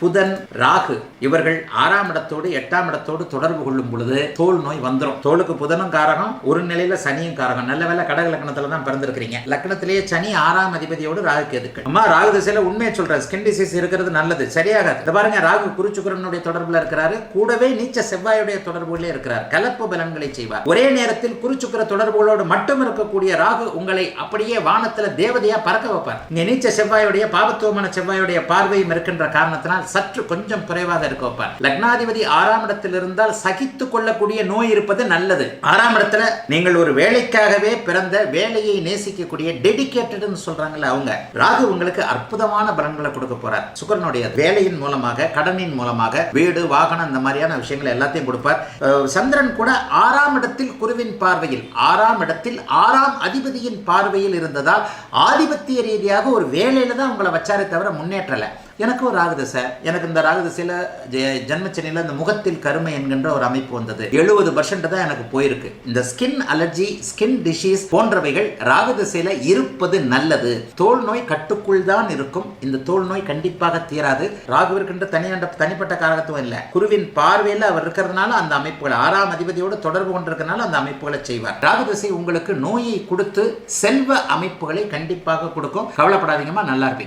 புதன் ராகு இவர்கள் ஆறாம் இடத்தோடு எட்டாம் இடத்தோடு தொடர்பு கொள்ளும் பொழுது தோல் நோய் வந்துடும் தோலுக்கு புதனும் காரகம் ஒரு நிலையில சனியும் காரகம். நல்ல வேலை கடக லக்னத்துல தான் பிறந்திருக்கிறீங்க. லக்னத்திலேயே சனி ஆறாம் அதிபதியோடு ராகுக்கு எதுக்கு அம்மா ராகு திசையில உண்மையை சொல்றேன் ஸ்கின் டிசீஸ் இருக்கிறது நல்லது. சரியாகாது. இந்த பாருங்க ராகு குருச்சுக்கரனுடைய தொடர்புல இருக்கிறாரு. கூடவே நீச்ச செவ்வாயுடைய தொடர்புகளே இருக்கிறார். கலப்பு பலன்களை செய்வார். ஒரே நேரத்தில் குருச்சுக்கர தொடர்புகளோடு மட்டும் இருக்கக்கூடிய ராகு உங்களை அப்படியே வானத்துல தேவதையா பறக்க வைப்பார். நீச்ச செவ்வாயுடைய பாவத்துவமான செவ்வாயுடைய பார்வையும் இருக்கின்ற காரணத்தினால் சற்று கொஞ்சம் குறைவாக இருக்க வைப்பார். லக்னாதிபதி ஆறாம் இடத்தில் இருந்தால் சகித்து கொள்ளக்கூடிய நோய் இருப்பது நல்லது. ஆறாம் இடத்துல நீங்கள் ஒரு வேலைக்காகவே பிறந்த வேலையை நேசிக்கக்கூடிய டெடிகேட்டட்னு சொல்றாங்கல்ல அவங்க. ராகு உங்களுக்கு அற்புதமான பலன்களை கொடுக்க போறார். சுக்கரனுடைய வேலையின் மூலமாக கடனின் மூலமாக வீடு வாகனம் இந்த மாதிரியான விஷயங்கள் எல்லாத்தையும் கொடுப்பார். சந்திரன் கூட ஆறாம் இடத்தில் குருவின் பார்வையில் ஆறாம் இடத்தில் ஆறாம் அதிபதியின் பார்வையில் இருந்ததால் ஆதிபத்திய ரீதியாக ஒரு வேலையில தான் உங்களை வச்சாரே தவிர முன்னேற்றலை. எனக்கு ஒரு ராகதசை எனக்கு இந்த ராகுதசையில் ஜென்மச்சனியில் இந்த முகத்தில் கருமை என்கின்ற ஒரு அமைப்பு வந்தது. எழுபது பர்சன்ட் தான் எனக்கு போயிருக்கு. இந்த ஸ்கின் அலர்ஜி ஸ்கின் டிசீஸ் போன்றவைகள் ராகதசையில் இருப்பது நல்லது. தோல் நோய் கட்டுக்குள் தான் இருக்கும். இந்த தோல் நோய் கண்டிப்பாக தீராது. ராகுவிற்கின்ற தனியாண்ட தனிப்பட்ட காரகத்துவம் இல்லை. குருவின் பார்வையில் அவர் இருக்கிறதுனால அந்த அமைப்புகள் ஆறாம் அதிபதியோடு தொடர்பு கொண்டிருக்கனால அந்த அமைப்புகளை செய்வார். ராகதசை உங்களுக்கு நோயை கொடுத்து செல்வ அமைப்புகளை கண்டிப்பாக கொடுக்கும். கவலைப்படாதீங்கம்மா நல்லா இருப்பீங்க